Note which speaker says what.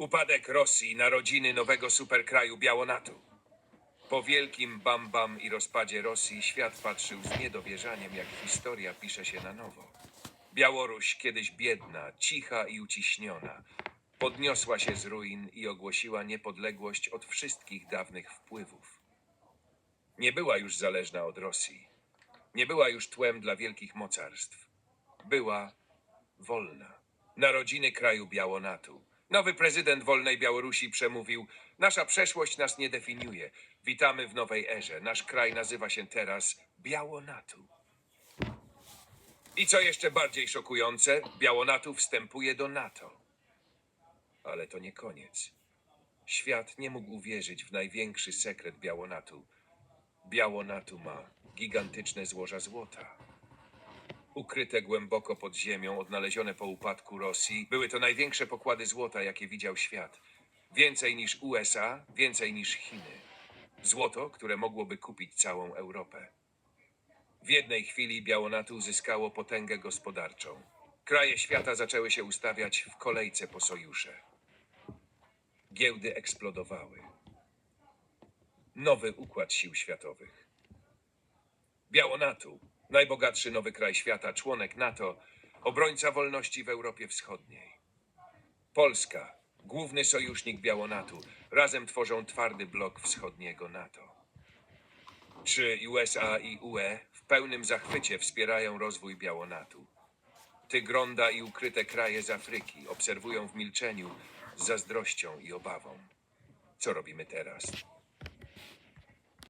Speaker 1: Upadek Rosji, narodziny nowego superkraju Białonatu. Po wielkim bam bam i rozpadzie Rosji świat patrzył z niedowierzaniem, jak historia pisze się na nowo. Białoruś, kiedyś biedna, cicha i uciśniona, podniosła się z ruin i ogłosiła niepodległość od wszystkich dawnych wpływów. Nie była już zależna od Rosji. Nie była już tłem dla wielkich mocarstw. Była wolna. Narodziny kraju Białonatu. Nowy prezydent wolnej Białorusi przemówił: Nasza przeszłość nas nie definiuje. Witamy w nowej erze. Nasz kraj nazywa się teraz Białonatu. I co jeszcze bardziej szokujące, Białonatu wstępuje do NATO. Ale to nie koniec. Świat nie mógł uwierzyć w największy sekret Białonatu. Białonatu ma gigantyczne złoża złota. Ukryte głęboko pod ziemią, odnalezione po upadku Rosji, były to największe pokłady złota, jakie widział świat. Więcej niż USA, więcej niż Chiny. Złoto, które mogłoby kupić całą Europę. W jednej chwili Białonatu uzyskało potęgę gospodarczą. Kraje świata zaczęły się ustawiać w kolejce po sojusze. Giełdy eksplodowały. Nowy układ sił światowych. Białonatu, najbogatszy nowy kraj świata, członek NATO, obrońca wolności w Europie Wschodniej. Polska, główny sojusznik Białonatu, razem tworzą twardy blok wschodniego NATO. Czy USA i UE w pełnym zachwycie wspierają rozwój Białonatu? Tygronda i ukryte kraje z Afryki obserwują w milczeniu z zazdrością i obawą. Co robimy teraz?